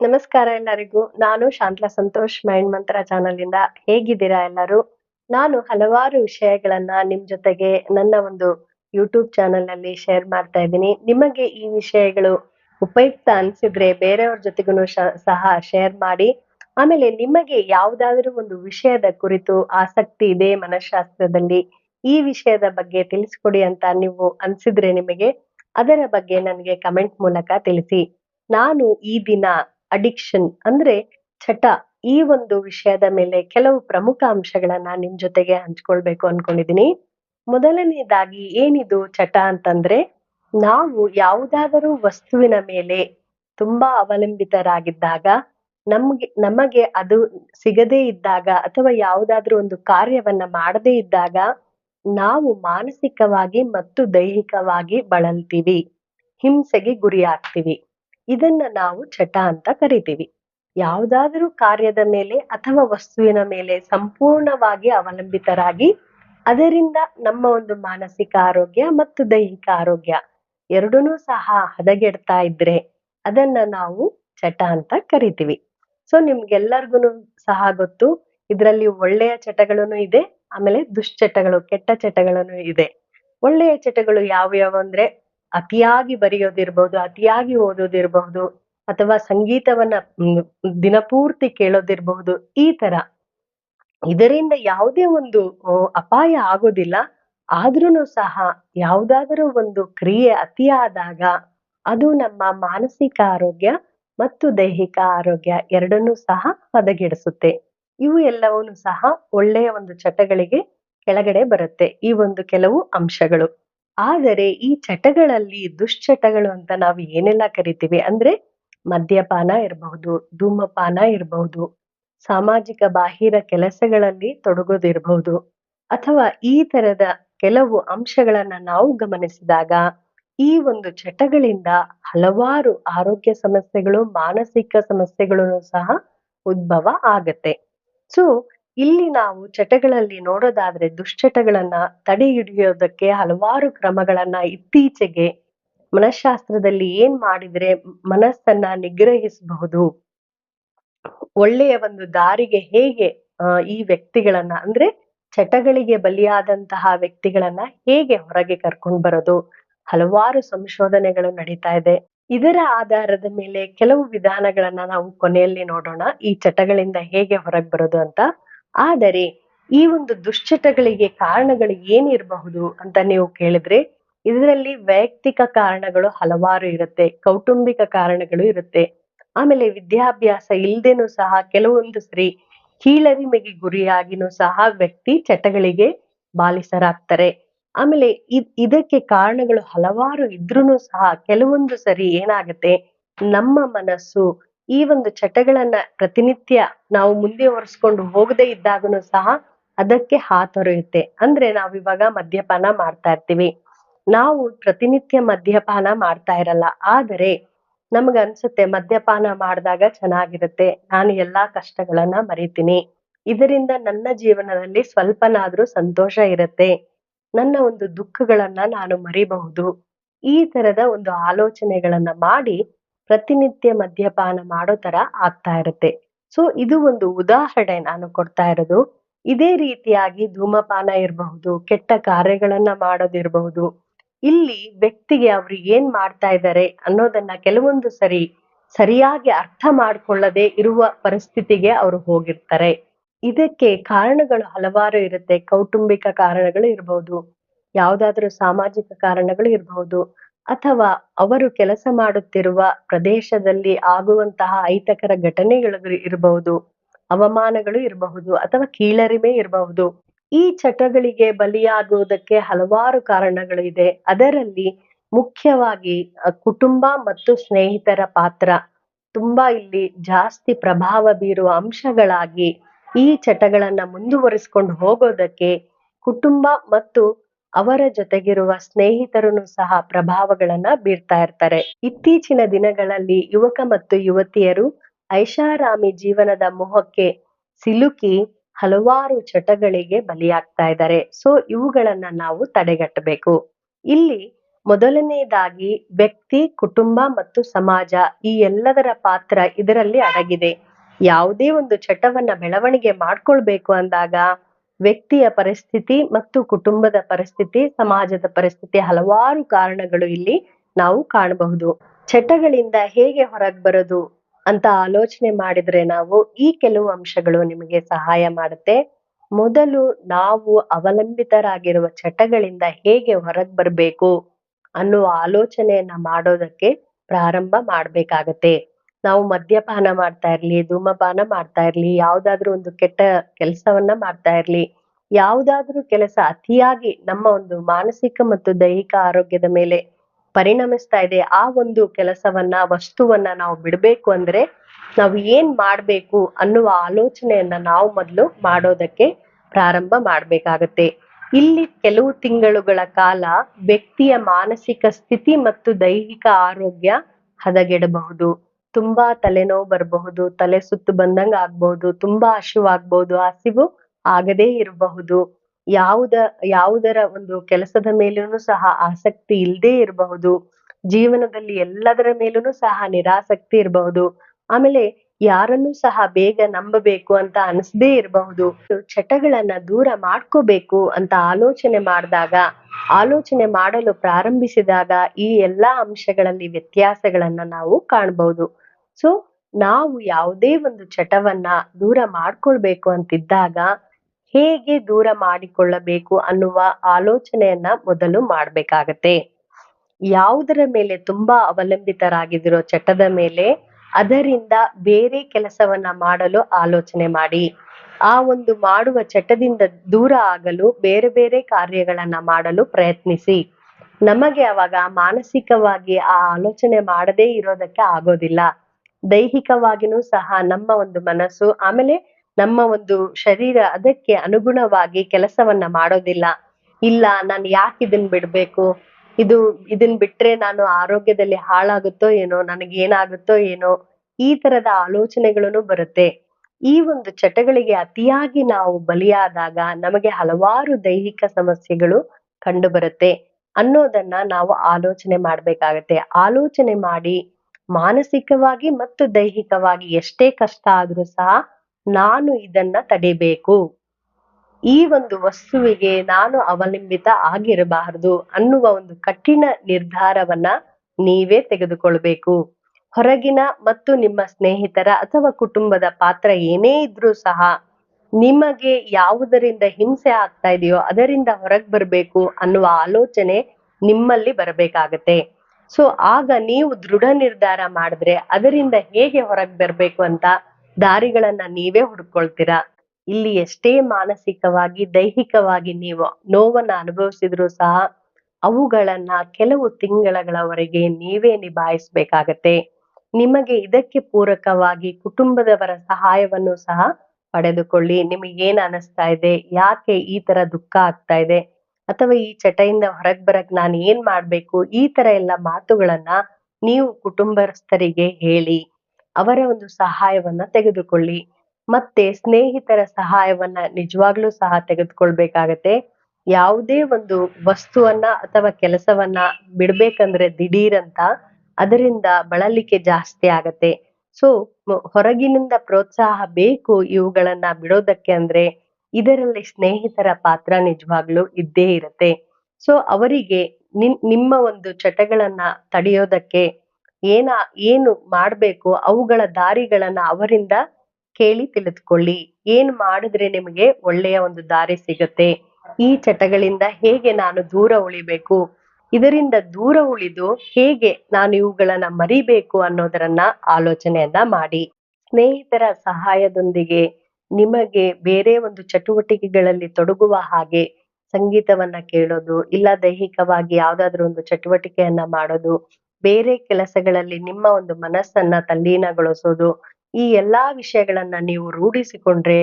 ನಮಸ್ಕಾರ ಎಲ್ಲರಿಗೂ. ನಾನು ಶಾಂತಲಾ ಸಂತೋಷ್ ಮೈಂಡ್ ಮಂತ್ರ ಚಾನಲ್ ಇಂದ ಹೇಗಿದ್ದೀರಾ ಎಲ್ಲರೂ? ನಾನು ಹಲವಾರು ವಿಷಯಗಳನ್ನ ನಿಮ್ ಜೊತೆಗೆ ನನ್ನ ಒಂದು ಯೂಟ್ಯೂಬ್ ಚಾನಲ್ನಲ್ಲಿ ಶೇರ್ ಮಾಡ್ತಾ ಇದ್ದೀನಿ. ನಿಮಗೆ ಈ ವಿಷಯಗಳು ಉಪಯುಕ್ತ ಅನ್ಸಿದ್ರೆ ಬೇರೆಯವ್ರ ಜೊತೆಗೂ ಸಹ ಶೇರ್ ಮಾಡಿ. ಆಮೇಲೆ ನಿಮಗೆ ಯಾವುದಾದ್ರೂ ಒಂದು ವಿಷಯದ ಕುರಿತು ಆಸಕ್ತಿ ಇದೆ ಮನಃಶಾಸ್ತ್ರದಲ್ಲಿ ಈ ವಿಷಯದ ಬಗ್ಗೆ ತಿಳಿಸ್ಕೊಡಿ ಅಂತ ನೀವು ಅನ್ಸಿದ್ರೆ ನಿಮಗೆ ಅದರ ಬಗ್ಗೆ ನನಗೆ ಕಮೆಂಟ್ ಮೂಲಕ ತಿಳಿಸಿ. ನಾನು ಈ ದಿನ ಅಡಿಕ್ಷನ್ ಅಂದ್ರೆ ಚಟ ಈ ಒಂದು ವಿಷಯದ ಮೇಲೆ ಕೆಲವು ಪ್ರಮುಖ ಅಂಶಗಳನ್ನ ನಿಮ್ ಜೊತೆಗೆ ಹಂಚ್ಕೊಳ್ಬೇಕು ಅನ್ಕೊಂಡಿದೀನಿ. ಮೊದಲನೇದಾಗಿ ಏನಿದು ಚಟ ಅಂತಂದ್ರೆ ನಾವು ಯಾವುದಾದರೂ ವಸ್ತುವಿನ ಮೇಲೆ ತುಂಬಾ ಅವಲಂಬಿತರಾಗಿದ್ದಾಗ ನಮ್ಗೆ, ನಮಗೆ ಅದು ಸಿಗದೇ ಇದ್ದಾಗ ಅಥವಾ ಯಾವುದಾದ್ರೂ ಒಂದು ಕಾರ್ಯವನ್ನ ಮಾಡದೇ ಇದ್ದಾಗ ನಾವು ಮಾನಸಿಕವಾಗಿ ಮತ್ತು ದೈಹಿಕವಾಗಿ ಬಳಲ್ತೀವಿ. ಹಿಂಸೆಗೆ ಗುರಿ ಆಗ್ತೀವಿ ಇದನ್ನ ನಾವು ಚಟ ಅಂತ ಕರಿತೀವಿ. ಯಾವುದಾದರೂ ಕಾರ್ಯದ ಮೇಲೆ ಅಥವಾ ವಸ್ತುವಿನ ಮೇಲೆ ಸಂಪೂರ್ಣವಾಗಿ ಅವಲಂಬಿತರಾಗಿ ಅದರಿಂದ ನಮ್ಮ ಒಂದು ಮಾನಸಿಕ ಆರೋಗ್ಯ ಮತ್ತು ದೈಹಿಕ ಆರೋಗ್ಯ ಎರಡನ್ನೂ ಸಹ ಹದಗೆಡ್ತಾ ಇದ್ರೆ ಅದನ್ನ ನಾವು ಚಟ ಅಂತ ಕರಿತೀವಿ. ಸೊ ನಿಮ್ಗೆಲ್ಲರಿಗೂ ಸಹ ಗೊತ್ತು, ಇದರಲ್ಲಿ ಒಳ್ಳೆಯ ಚಟಗಳನ್ನು ಇದೆ, ಆಮೇಲೆ ದುಶ್ಚಟಗಳು ಕೆಟ್ಟ ಚಟಗಳನ್ನು ಇದೆ. ಒಳ್ಳೆಯ ಚಟಗಳು ಯಾವ್ಯಾವ ಅಂದ್ರೆ ಅತಿಯಾಗಿ ಬರೆಯೋದಿರ್ಬಹುದು ಅತಿಯಾಗಿ ಓದೋದಿರಬಹುದು ಅಥವಾ ಸಂಗೀತವನ್ನ ದಿನಪೂರ್ತಿ ಕೇಳೋದಿರಬಹುದು ಈ ತರ. ಇದರಿಂದ ಯಾವುದೇ ಒಂದು ಅಪಾಯ ಆಗೋದಿಲ್ಲ. ಆದ್ರೂ ಸಹ ಯಾವುದಾದರೂ ಒಂದು ಕ್ರಿಯೆ ಅತಿಯಾದಾಗ ಅದು ನಮ್ಮ ಮಾನಸಿಕ ಆರೋಗ್ಯ ಮತ್ತು ದೈಹಿಕ ಆರೋಗ್ಯ ಎರಡನ್ನೂ ಸಹ ಹದಗೆಡಿಸುತ್ತೆ. ಇವು ಎಲ್ಲವನ್ನೂ ಸಹ ಒಳ್ಳೆಯ ಒಂದು ಚಟಗಳಿಗೆ ಕೆಳಗಡೆ ಬರುತ್ತೆ. ಈ ಒಂದು ಕೆಲವು ಅಂಶಗಳು. ಆದರೆ ಈ ಚಟಗಳಲ್ಲಿ ದುಶ್ಚಟಗಳು ಅಂತ ನಾವು ಏನೆಲ್ಲ ಕರಿತೀವಿ ಅಂದ್ರೆ ಮದ್ಯಪಾನ ಇರಬಹುದು, ಧೂಮಪಾನ ಇರಬಹುದು, ಸಾಮಾಜಿಕ ಬಾಹಿರ ಕೆಲಸಗಳಲ್ಲಿ ತೊಡಗೋದಿರಬಹುದು, ಅಥವಾ ಈ ತರದ ಕೆಲವು ಅಂಶಗಳನ್ನ ನಾವು ಗಮನಿಸಿದಾಗ ಈ ಒಂದು ಚಟಗಳಿಂದ ಹಲವಾರು ಆರೋಗ್ಯ ಸಮಸ್ಯೆಗಳು, ಮಾನಸಿಕ ಸಮಸ್ಯೆಗಳು ಸಹ ಉದ್ಭವ ಆಗತ್ತೆ. ಸೊ ಇಲ್ಲಿ ನಾವು ಚಟಗಳಲ್ಲಿ ನೋಡೋದಾದ್ರೆ ದುಶ್ಚಟಗಳನ್ನ ತಡೆ ಹಿಡಿಯೋದಕ್ಕೆ ಹಲವಾರು ಕ್ರಮಗಳನ್ನ ಇತ್ತೀಚೆಗೆ ಮನಃಶಾಸ್ತ್ರದಲ್ಲಿ ಏನ್ ಮಾಡಿದ್ರೆ ಮನಸ್ಸನ್ನ ನಿಗ್ರಹಿಸಬಹುದು? ಒಳ್ಳೆಯ ಒಂದು ದಾರಿಗೆ ಹೇಗೆ ಈ ವ್ಯಕ್ತಿಗಳನ್ನ, ಅಂದ್ರೆ ಚಟಗಳಿಗೆ ಬಲಿಯಾದಂತಹ ವ್ಯಕ್ತಿಗಳನ್ನ ಹೇಗೆ ಹೊರಗೆ ಕರ್ಕೊಂಡ್ ಬರೋದು? ಹಲವಾರು ಸಂಶೋಧನೆಗಳು ನಡೀತಾ ಇದೆ. ಇದರ ಆಧಾರದ ಮೇಲೆ ಕೆಲವು ವಿಧಾನಗಳನ್ನ ನಾವು ಕೊನೆಯಲ್ಲಿ ನೋಡೋಣ. ಈ ಚಟಗಳಿಂದ ಹೇಗೆ ಹೊರಗೆ ಬರೋದು ಅಂತ. ಆದರೆ ಈ ಒಂದು ದುಶ್ಚಟಗಳಿಗೆ ಕಾರಣಗಳು ಏನಿರಬಹುದು ಅಂತ ನೀವು ಕೇಳಿದ್ರೆ ಇದರಲ್ಲಿ ವೈಯಕ್ತಿಕ ಕಾರಣಗಳು ಹಲವಾರು ಇರುತ್ತೆ, ಕೌಟುಂಬಿಕ ಕಾರಣಗಳು ಇರುತ್ತೆ. ಆಮೇಲೆ ವಿದ್ಯಾಭ್ಯಾಸ ಇಲ್ಲದೇನು ಸಹ ಕೆಲವೊಂದು ಸರಿ ಕೀಳರಿಮೆಗೆ ಗುರಿಯಾಗಿನೂ ಸಹ ವ್ಯಕ್ತಿ ಚಟಗಳಿಗೆ ಬಾಲಿಸರಾಗ್ತಾರೆ. ಆಮೇಲೆ ಇದ್, ಇದಕ್ಕೆ ಕಾರಣಗಳು ಹಲವಾರು ಇದ್ರೂನು ಸಹ ಕೆಲವೊಂದು ಸರಿ ಏನಾಗುತ್ತೆ, ನಮ್ಮ ಮನಸ್ಸು ಈ ಒಂದು ಚಟಗಳನ್ನ ಪ್ರತಿನಿತ್ಯ ನಾವು ಮುಂದೆ ಒರೆಸ್ಕೊಂಡು ಹೋಗದೆ ಇದ್ದಾಗನು ಸಹ ಅದಕ್ಕೆ ಹಾತೊರೆಯುತ್ತೆ ಅಂದ್ರೆ ನಾವ್ ಇವಾಗ ಮದ್ಯಪಾನ ಮಾಡ್ತಾ ಇರ್ತೀವಿ. ನಾವು ಪ್ರತಿನಿತ್ಯ ಮದ್ಯಪಾನ ಮಾಡ್ತಾ ಇರಲ್ಲ. ಆದರೆ ನಮ್ಗ ಅನ್ಸುತ್ತೆ ಮದ್ಯಪಾನ ಮಾಡಿದಾಗ ಚೆನ್ನಾಗಿರುತ್ತೆ. ನಾನು ಎಲ್ಲಾ ಕಷ್ಟಗಳನ್ನ ಮರಿತೀನಿ. ಇದರಿಂದ ನನ್ನ ಜೀವನದಲ್ಲಿ ಸ್ವಲ್ಪನಾದ್ರೂ ಸಂತೋಷ ಇರುತ್ತೆ. ನನ್ನ ಒಂದು ದುಃಖಗಳನ್ನ ನಾನು ಮರಿಬಹುದು. ಈ ತರದ ಒಂದು ಆಲೋಚನೆಗಳನ್ನ ಮಾಡಿ ಪ್ರತಿನಿತ್ಯ ಮದ್ಯಪಾನ ಮಾಡೋ ತರ ಆಗ್ತಾ ಇರುತ್ತೆ. ಸೊ ಇದು ಒಂದು ಉದಾಹರಣೆ ನಾನು ಕೊಡ್ತಾ ಇರೋದು. ಇದೇ ರೀತಿಯಾಗಿ ಧೂಮಪಾನ ಇರಬಹುದು, ಕೆಟ್ಟ ಕಾರ್ಯಗಳನ್ನ ಮಾಡೋದಿರಬಹುದು. ಇಲ್ಲಿ ವ್ಯಕ್ತಿಗೆ ಅವ್ರು ಏನ್ ಮಾಡ್ತಾ ಇದ್ದಾರೆ ಅನ್ನೋದನ್ನ ಕೆಲವೊಂದು ಸರಿ ಸರಿಯಾಗಿ ಅರ್ಥ ಮಾಡ್ಕೊಳ್ಳದೆ ಇರುವ ಪರಿಸ್ಥಿತಿಗೆ ಅವರು ಹೋಗಿರ್ತಾರೆ. ಇದಕ್ಕೆ ಕಾರಣಗಳು ಹಲವಾರು ಇರುತ್ತೆ. ಕೌಟುಂಬಿಕ ಕಾರಣಗಳು ಇರಬಹುದು, ಯಾವುದಾದ್ರೂ ಸಾಮಾಜಿಕ ಕಾರಣಗಳು ಇರಬಹುದು. ಅಥವಾ ಅವರು ಕೆಲಸ ಮಾಡುತ್ತಿರುವ ಪ್ರದೇಶದಲ್ಲಿ ಆಗುವಂತಹ ಅಹಿತಕರ ಘಟನೆಗಳು ಇರಬಹುದು, ಅವಮಾನಗಳು ಇರಬಹುದು ಅಥವಾ ಕೀಳರಿಮೆ ಇರಬಹುದು. ಈ ಚಟಗಳಿಗೆ ಬಲಿಯಾಗುವುದಕ್ಕೆ ಹಲವಾರು ಕಾರಣಗಳು ಇದೆ. ಅದರಲ್ಲಿ ಮುಖ್ಯವಾಗಿ ಕುಟುಂಬ ಮತ್ತು ಸ್ನೇಹಿತರ ಪಾತ್ರ. ತುಂಬಾ ಇಲ್ಲಿ ಜಾಸ್ತಿ ಪ್ರಭಾವ ಬೀರುವ ಅಂಶಗಳಾಗಿ ಈ ಚಟಗಳನ್ನ ಮುಂದುವರಿಸ್ಕೊಂಡು ಹೋಗೋದಕ್ಕೆ ಕುಟುಂಬ ಮತ್ತು ಅವರ ಜೊತೆಗಿರುವ ಸ್ನೇಹಿತರನ್ನು ಸಹ ಪ್ರಭಾವಗಳನ್ನ ಬೀರ್ತಾ ಇರ್ತಾರೆ. ಇತ್ತೀಚಿನ ದಿನಗಳಲ್ಲಿ ಯುವಕ ಮತ್ತು ಯುವತಿಯರು ಐಷಾರಾಮಿ ಜೀವನದ ಮೋಹಕ್ಕೆ ಸಿಲುಕಿ ಹಲವಾರು ಚಟಗಳಿಗೆ ಬಲಿಯಾಗ್ತಾ ಇದ್ದಾರೆ. ಸೊ, ಇವುಗಳನ್ನ ನಾವು ತಡೆಗಟ್ಟಬೇಕು. ಇಲ್ಲಿ ಮೊದಲನೆಯದಾಗಿ ವ್ಯಕ್ತಿ, ಕುಟುಂಬ ಮತ್ತು ಸಮಾಜ ಈ ಎಲ್ಲದರ ಪಾತ್ರ ಇದರಲ್ಲಿ ಅಡಗಿದೆ. ಯಾವುದೇ ಒಂದು ಚಟವನ್ನ ಬೆಳವಣಿಗೆ ಮಾಡ್ಕೊಳ್ಬೇಕು ಅಂದಾಗ ವ್ಯಕ್ತಿಯ ಪರಿಸ್ಥಿತಿ ಮತ್ತು ಕುಟುಂಬದ ಪರಿಸ್ಥಿತಿ, ಸಮಾಜದ ಪರಿಸ್ಥಿತಿ ಹಲವಾರು ಕಾರಣಗಳು ಇಲ್ಲಿ ನಾವು ಕಾಣಬಹುದು. ಚಟಗಳಿಂದ ಹೇಗೆ ಹೊರಗೆ ಬರೋದು ಅಂತ ಆಲೋಚನೆ ಮಾಡಿದ್ರೆ ನಾವು ಈ ಕೆಲವು ಅಂಶಗಳು ನಿಮಗೆ ಸಹಾಯ ಮಾಡುತ್ತೆ. ಮೊದಲು ನಾವು ಅವಲಂಬಿತರಾಗಿರುವ ಚಟಗಳಿಂದ ಹೇಗೆ ಹೊರಗೆ ಬರಬೇಕು ಅನ್ನುವ ಆಲೋಚನೆಯನ್ನ ಮಾಡೋದಕ್ಕೆ ಪ್ರಾರಂಭ ಮಾಡ್ಬೇಕಾಗತ್ತೆ. ನಾವು ಮದ್ಯಪಾನ ಮಾಡ್ತಾ ಇರ್ಲಿ, ಧೂಮಪಾನ ಮಾಡ್ತಾ ಇರ್ಲಿ, ಯಾವ್ದಾದ್ರು ಒಂದು ಕೆಟ್ಟ ಕೆಲಸವನ್ನ ಮಾಡ್ತಾ ಇರ್ಲಿ, ಯಾವುದಾದ್ರೂ ಕೆಲಸ ಅತಿಯಾಗಿ ನಮ್ಮ ಒಂದು ಮಾನಸಿಕ ಮತ್ತು ದೈಹಿಕ ಆರೋಗ್ಯದ ಮೇಲೆ ಪರಿಣಮಿಸ್ತಾ ಇದೆ, ಆ ಒಂದು ಕೆಲಸವನ್ನ, ವಸ್ತುವನ್ನ ನಾವು ಬಿಡ್ಬೇಕು ಅಂದ್ರೆ ನಾವು ಏನ್ ಮಾಡ್ಬೇಕು ಅನ್ನುವ ಆಲೋಚನೆಯನ್ನ ನಾವು ಮೊದಲು ಮಾಡೋದಕ್ಕೆ ಪ್ರಾರಂಭ ಮಾಡ್ಬೇಕಾಗತ್ತೆ. ಇಲ್ಲಿ ಕೆಲವು ತಿಂಗಳುಗಳ ಕಾಲ ವ್ಯಕ್ತಿಯ ಮಾನಸಿಕ ಸ್ಥಿತಿ ಮತ್ತು ದೈಹಿಕ ಆರೋಗ್ಯ ಹದಗೆಡಬಹುದು. ತುಂಬಾ ತಲೆನೋವು ಬರಬಹುದು, ತಲೆ ಸುತ್ತು ಬಂದಂಗ ಆಗ್ಬಹುದು, ತುಂಬಾ ಹಸಿವಾಗ್ಬಹುದು ಹಸಿವು ಆಗದೇ ಇರಬಹುದು. ಯಾವುದ, ಯಾವುದರ ಒಂದು ಕೆಲಸದ ಮೇಲೂ ಸಹ ಆಸಕ್ತಿ ಇಲ್ಲದೆ ಇರಬಹುದು. ಜೀವನದಲ್ಲಿ ಎಲ್ಲದರ ಮೇಲೂ ಸಹ ನಿರಾಸಕ್ತಿ ಇರಬಹುದು. ಆಮೇಲೆ ಯಾರನ್ನು ಸಹ ಬೇಗ ನಂಬಬೇಕು ಅಂತ ಅನಿಸದೇ ಇರಬಹುದು. ಚಟಗಳನ್ನ ದೂರ ಮಾಡ್ಕೋಬೇಕು ಅಂತ ಆಲೋಚನೆ ಮಾಡಿದಾಗ, ಆಲೋಚನೆ ಮಾಡಲು ಪ್ರಾರಂಭಿಸಿದಾಗ ಈ ಎಲ್ಲಾ ಅಂಶಗಳಲ್ಲಿ ವ್ಯತ್ಯಾಸಗಳನ್ನ ನಾವು ಕಾಣಬಹುದು. ಸೊ ನಾವು ಯಾವುದೇ ಒಂದು ಚಟವನ್ನ ದೂರ ಮಾಡ್ಕೊಳ್ಬೇಕು ಅಂತಿದ್ದಾಗ ಹೇಗೆ ದೂರ ಮಾಡಿಕೊಳ್ಳಬೇಕು ಅನ್ನುವ ಆಲೋಚನೆಯನ್ನ ಮೊದಲು ಮಾಡ್ಬೇಕಾಗತ್ತೆ. ಯಾವುದರ ಮೇಲೆ ತುಂಬಾ ಅವಲಂಬಿತರಾಗಿದಿರೋ ಚಟದ ಮೇಲೆ ಅದರಿಂದ ಬೇರೆ ಕೆಲಸವನ್ನ ಮಾಡಲು ಆಲೋಚನೆ ಮಾಡಿ. ಆ ಒಂದು ಮಾಡುವ ಚಟದಿಂದ ದೂರ ಆಗಲು ಬೇರೆ ಬೇರೆ ಕಾರ್ಯಗಳನ್ನ ಮಾಡಲು ಪ್ರಯತ್ನಿಸಿ. ನಮಗೆ ಅವಾಗ ಮಾನಸಿಕವಾಗಿ ಆ ಆಲೋಚನೆ ಮಾಡದೇ ಇರೋದಕ್ಕೆ ಆಗೋದಿಲ್ಲ. ದೈಹಿಕವಾಗಿನೂ ಸಹ ನಮ್ಮ ಒಂದು ಮನಸ್ಸು, ಆಮೇಲೆ ನಮ್ಮ ಒಂದು ಶರೀರ ಅದಕ್ಕೆ ಅನುಗುಣವಾಗಿ ಕೆಲಸವನ್ನ ಮಾಡೋದಿಲ್ಲ. ಇಲ್ಲ, ನಾನು ಯಾಕೆ ಇದನ್ ಬಿಡ್ಬೇಕು? ಇದು, ಇದನ್ ಬಿಟ್ರೆ ನಾನು ಆರೋಗ್ಯದಲ್ಲಿ ಹಾಳಾಗುತ್ತೋ ಏನೋ, ನನಗೆ ಏನಾಗುತ್ತೋ ಏನೋ, ಈ ತರದ ಆಲೋಚನೆಗಳನ್ನು ಬರುತ್ತೆ. ಈ ಒಂದು ಚಟಗಳಿಗೆ ಅತಿಯಾಗಿ ನಾವು ಬಲಿಯಾದಾಗ ನಮಗೆ ಹಲವಾರು ದೈಹಿಕ ಸಮಸ್ಯೆಗಳು ಕಂಡು ಬರುತ್ತೆ ಅನ್ನೋದನ್ನ ನಾವು ಆಲೋಚನೆ ಮಾಡ್ಬೇಕಾಗತ್ತೆ. ಆಲೋಚನೆ ಮಾಡಿ ಮಾನಸಿಕವಾಗಿ ಮತ್ತು ದೈಹಿಕವಾಗಿ ಎಷ್ಟೇ ಕಷ್ಟ ಆದ್ರೂ ಸಹ ನಾನು ಇದನ್ನ ತಡಿಬೇಕು. ಈ ಒಂದು ವಸ್ತುವಿಗೆ ನಾನು ಅವಲಂಬಿತ ಆಗಿರಬಾರದು ಅನ್ನುವ ಒಂದು ಕಠಿಣ ನಿರ್ಧಾರವನ್ನ ನೀವೇ ತೆಗೆದುಕೊಳ್ಬೇಕು. ಹೊರಗಿನ ಮತ್ತು ನಿಮ್ಮ ಸ್ನೇಹಿತರ ಅಥವಾ ಕುಟುಂಬದ ಪಾತ್ರ ಏನೇ ಇದ್ರೂ ಸಹ ನಿಮಗೆ ಯಾವುದರಿಂದ ಹಿಂಸೆ ಆಗ್ತಾ ಇದೆಯೋ ಅದರಿಂದ ಹೊರಗ್ ಬರಬೇಕು ಅನ್ನುವ ಆಲೋಚನೆ ನಿಮ್ಮಲ್ಲಿ ಬರಬೇಕಾಗತ್ತೆ. ಸೊ ಆಗ ನೀವು ದೃಢ ನಿರ್ಧಾರ ಮಾಡಿದ್ರೆ ಅದರಿಂದ ಹೇಗೆ ಹೊರಗ್ ಬರ್ಬೇಕು ಅಂತ ದಾರಿಗಳನ್ನ ನೀವೇ ಹುಡ್ಕೊಳ್ತೀರಾ? ಇಲ್ಲಿ ಎಷ್ಟೇ ಮಾನಸಿಕವಾಗಿ, ದೈಹಿಕವಾಗಿ ನೀವು ನೋವನ್ನ ಅನುಭವಿಸಿದ್ರು ಸಹ ಅವುಗಳನ್ನ ಕೆಲವು ತಿಂಗಳಗಳವರೆಗೆ ನೀವೇ ನಿಭಾಯಿಸ್ಬೇಕಾಗತ್ತೆ. ನಿಮಗೆ ಇದಕ್ಕೆ ಪೂರಕವಾಗಿ ಕುಟುಂಬದವರ ಸಹಾಯವನ್ನು ಸಹ ಪಡೆದುಕೊಳ್ಳಿ. ನಿಮಗೆ ಏನ್ ಅನಿಸ್ತಾ ಇದೆ? ಯಾಕೆ ಈ ತರ ದುಃಖ ಆಗ್ತಾ ಇದೆ? ಅಥವಾ ಈ ಚಟಯಿಂದ ಹೊರಗ್ ಬರಕ್ ನಾನು ಏನ್ ಮಾಡ್ಬೇಕು? ಈ ತರ ಎಲ್ಲ ಮಾತುಗಳನ್ನ ನೀವು ಕುಟುಂಬಸ್ಥರಿಗೆ ಹೇಳಿ, ಅವರ ಒಂದು ಸಹಾಯವನ್ನ ತೆಗೆದುಕೊಳ್ಳಿ. ಮತ್ತೆ ಸ್ನೇಹಿತರ ಸಹಾಯವನ್ನ ನಿಜವಾಗ್ಲೂ ಸಹ ತೆಗೆದುಕೊಳ್ಬೇಕಾಗತ್ತೆ. ಯಾವುದೇ ಒಂದು ವಸ್ತುವನ್ನ ಅಥವಾ ಕೆಲಸವನ್ನ ಬಿಡ್ಬೇಕಂದ್ರೆ ದಿಢೀರಂತ ಅದರಿಂದ ಬಳಲಿಕೆ ಜಾಸ್ತಿ ಆಗತ್ತೆ. ಸೊ, ಹೊರಗಿನಿಂದ ಪ್ರೋತ್ಸಾಹ ಬೇಕು ಇವುಗಳನ್ನ ಬಿಡೋದಕ್ಕೆ ಅಂದ್ರೆ ಇದರಲ್ಲಿ ಸ್ನೇಹಿತರ ಪಾತ್ರ ನಿಜವಾಗ್ಲೂ ಇದ್ದೇ ಇರುತ್ತೆ. ಸೊ ಅವರಿಗೆ ನಿನ್, ನಿಮ್ಮ ಒಂದು ಚಟಗಳನ್ನ ತಡೆಯೋದಕ್ಕೆ ಏನ, ಏನು ಮಾಡ್ಬೇಕು, ಅವುಗಳ ದಾರಿಗಳನ್ನ ಅವರಿಂದ ಕೇಳಿ ತಿಳಿದುಕೊಳ್ಳಿ. ಏನ್ ಮಾಡಿದ್ರೆ ನಿಮಗೆ ಒಳ್ಳೆಯ ಒಂದು ದಾರಿ ಸಿಗುತ್ತೆ? ಈ ಚಟಗಳಿಂದ ಹೇಗೆ ನಾನು ದೂರ ಉಳಿಬೇಕು? ಇದರಿಂದ ದೂರ ಉಳಿದು ಹೇಗೆ ನಾನು ಇವುಗಳನ್ನ ಮರಿಬೇಕು ಅನ್ನೋದರನ್ನ ಆಲೋಚನೆಯನ್ನ ಮಾಡಿ. ಸ್ನೇಹಿತರ ಸಹಾಯದೊಂದಿಗೆ ನಿಮಗೆ ಬೇರೆ ಒಂದು ಚಟುವಟಿಕೆಗಳಲ್ಲಿ ತೊಡಗುವ ಹಾಗೆ ಸಂಗೀತವನ್ನ ಕೇಳೋದು, ಇಲ್ಲ ದೈಹಿಕವಾಗಿ ಯಾವ್ದಾದ್ರು ಒಂದು ಚಟುವಟಿಕೆಯನ್ನ ಮಾಡೋದು, ಬೇರೆ ಕೆಲಸಗಳಲ್ಲಿ ನಿಮ್ಮ ಒಂದು ಮನಸ್ಸನ್ನ ತಲ್ಲೀನಗೊಳಿಸೋದು, ಈ ಎಲ್ಲಾ ವಿಷಯಗಳನ್ನ ನೀವು ರೂಢಿಸಿಕೊಂಡ್ರೆ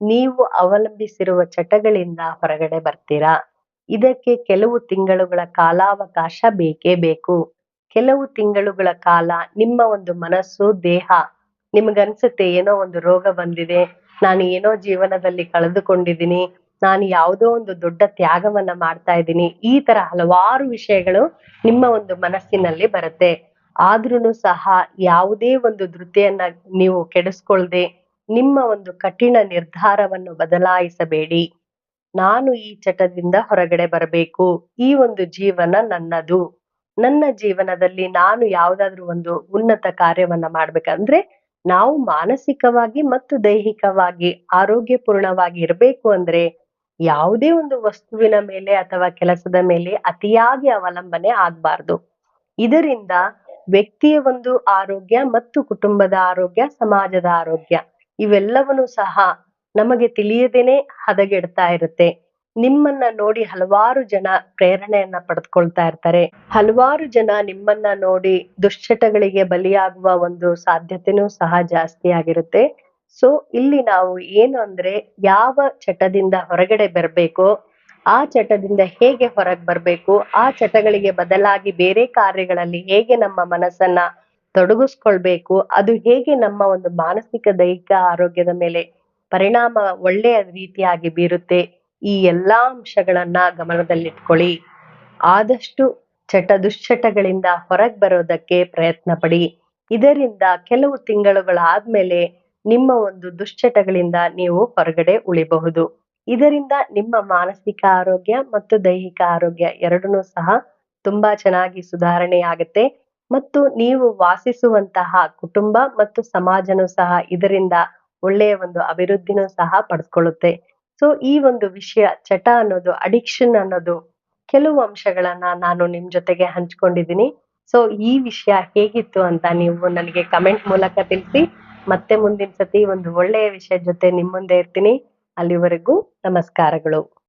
ನೀವು ಅವಲಂಬಿಸಿರುವ ಚಟಗಳಿಂದ ಹೊರಗಡೆ ಬರ್ತೀರಾ? ಇದಕ್ಕೆ ಕೆಲವು ತಿಂಗಳುಗಳ ಕಾಲಾವಕಾಶ ಬೇಕೇ ಬೇಕು. ಕೆಲವು ತಿಂಗಳುಗಳ ಕಾಲ ನಿಮ್ಮ ಒಂದು ಮನಸ್ಸು, ದೇಹ ನಿಮಗನ್ಸುತ್ತೆ ಏನೋ ಒಂದು ರೋಗ ಬಂದಿದೆ ನಾನು ಏನೋ ಜೀವನದಲ್ಲಿ ಕಳೆದುಕೊಂಡಿದ್ದೀನಿ, ನಾನು ಯಾವುದೋ ಒಂದು ದೊಡ್ಡ ತ್ಯಾಗವನ್ನ ಮಾಡ್ತಾ ಇದ್ದೀನಿ, ಈ ತರ ಹಲವಾರು ವಿಷಯಗಳು ನಿಮ್ಮ ಒಂದು ಮನಸ್ಸಿನಲ್ಲಿ ಬರುತ್ತೆ. ಆದ್ರೂ ಸಹ ಯಾವುದೇ ಒಂದು ಧೃತಿಯನ್ನ ನೀವು ಕೆಡಿಸ್ಕೊಳ್ದೆ ನಿಮ್ಮ ಒಂದು ಕಠಿಣ ನಿರ್ಧಾರವನ್ನು ಬದಲಾಯಿಸಬೇಡಿ. ನಾನು ಈ ಚಟದಿಂದ ಹೊರಗಡೆ ಬರಬೇಕು. ಈ ಒಂದು ಜೀವನ ನನ್ನದು. ನನ್ನ ಜೀವನದಲ್ಲಿ ನಾನು ಯಾವ್ದಾದ್ರು ಒಂದು ಉನ್ನತ ಕಾರ್ಯವನ್ನ ಮಾಡ್ಬೇಕಂದ್ರೆ ನಾವು ಮಾನಸಿಕವಾಗಿ ಮತ್ತು ದೈಹಿಕವಾಗಿ ಆರೋಗ್ಯಪೂರ್ಣವಾಗಿ ಇರಬೇಕು ಅಂದ್ರೆ ಯಾವುದೇ ಒಂದು ವಸ್ತುವಿನ ಮೇಲೆ ಅಥವಾ ಕೆಲಸದ ಮೇಲೆ ಅತಿಯಾಗಿ ಅವಲಂಬನೆ ಆಗ್ಬಾರ್ದು. ಇದರಿಂದ ವ್ಯಕ್ತಿಯ ಒಂದು ಆರೋಗ್ಯ ಮತ್ತು ಕುಟುಂಬದ ಆರೋಗ್ಯ, ಸಮಾಜದ ಆರೋಗ್ಯ ಇವೆಲ್ಲವನ್ನೂ ಸಹ ನಮಗೆ ತಿಳಿಯದೇನೆ ಹದಗೆಡ್ತಾ ಇರುತ್ತೆ. ನಿಮ್ಮನ್ನ ನೋಡಿ ಹಲವಾರು ಜನ ಪ್ರೇರಣೆಯನ್ನ ಪಡೆದುಕೊಳ್ತಾ ಇರ್ತಾರೆ. ಹಲವಾರು ಜನ ನಿಮ್ಮನ್ನ ನೋಡಿ ದುಶ್ಚಟಗಳಿಗೆ ಬಲಿಯಾಗುವ ಒಂದು ಸಾಧ್ಯತೆನೂ ಸಹ ಜಾಸ್ತಿ ಆಗಿರುತ್ತೆ. ಸೊ, ಇಲ್ಲಿ ನಾವು ಏನು ಅಂದ್ರೆ ಯಾವ ಚಟದಿಂದ ಹೊರಗಡೆ ಬರಬೇಕೋ, ಆ ಚಟದಿಂದ ಹೇಗೆ ಹೊರಗೆ ಬರಬೇಕು, ಆ ಚಟಗಳಿಗೆ ಬದಲಾಗಿ ಬೇರೆ ಕಾರ್ಯಗಳಲ್ಲಿ ಹೇಗೆ ನಮ್ಮ ಮನಸ್ಸನ್ನ ತೊಡಗಿಸ್ಕೊಳ್ಬೇಕು, ಅದು ಹೇಗೆ ನಮ್ಮ ಒಂದು ಮಾನಸಿಕ ದೈಹಿಕ ಆರೋಗ್ಯದ ಮೇಲೆ ಪರಿಣಾಮ ಒಳ್ಳೆಯ ರೀತಿಯಾಗಿ ಬೀರುತ್ತೆ ಈ ಎಲ್ಲಾ ಅಂಶಗಳನ್ನ ಗಮನದಲ್ಲಿಟ್ಕೊಳ್ಳಿ. ಆದಷ್ಟು ಚಟ ದುಶ್ಚಟಗಳಿಂದ ಹೊರಗೆ ಬರೋದಕ್ಕೆ ಪ್ರಯತ್ನ ಪಡಿ ಇದರಿಂದ ಕೆಲವು ತಿಂಗಳುಗಳಾದ್ಮೇಲೆ ನಿಮ್ಮ ಒಂದು ದುಶ್ಚಟಗಳಿಂದ ನೀವು ಹೊರಗಡೆ ಉಳಿಬಹುದು. ಇದರಿಂದ ನಿಮ್ಮ ಮಾನಸಿಕ ಆರೋಗ್ಯ ಮತ್ತು ದೈಹಿಕ ಆರೋಗ್ಯ ಎರಡನ್ನೂ ಸಹ ತುಂಬಾ ಚೆನ್ನಾಗಿ ಸುಧಾರಣೆ ಆಗುತ್ತೆ ಮತ್ತು ನೀವು ವಾಸಿಸುವಂತಹ ಕುಟುಂಬ ಮತ್ತು ಸಮಾಜನೂ ಸಹ ಇದರಿಂದ ಒಳ್ಳೆಯ ಒಂದು ಅಭಿವೃದ್ಧಿನೂ ಸಹ ಪಡೆದುಕೊಳ್ಳುತ್ತೆ ಸೊ ಈ ಒಂದು ವಿಷಯ ಚಟ ಅನ್ನೋದು ಅಡಿಕ್ಷನ್ ಅನ್ನೋದು ಕೆಲವು ಅಂಶಗಳನ್ನ ನಾನು ನಿಮ್ ಜೊತೆಗೆ ಹಂಚ್ಕೊಂಡಿದ್ದೀನಿ. ಸೊ ಈ ವಿಷಯ ಹೇಗಿತ್ತು ಅಂತ ನೀವು ನನಗೆ ಕಮೆಂಟ್ ಮೂಲಕ ತಿಳಿಸಿ. ಮತ್ತೆ ಮುಂದಿನ ಸತಿ ಒಂದು ಒಳ್ಳೆಯ ವಿಷಯ ಜೊತೆ ನಿಮ್ಮ ಮುಂದೆ ಇರ್ತೀನಿ. ಅಲ್ಲಿವರೆಗೂ ನಮಸ್ಕಾರಗಳು.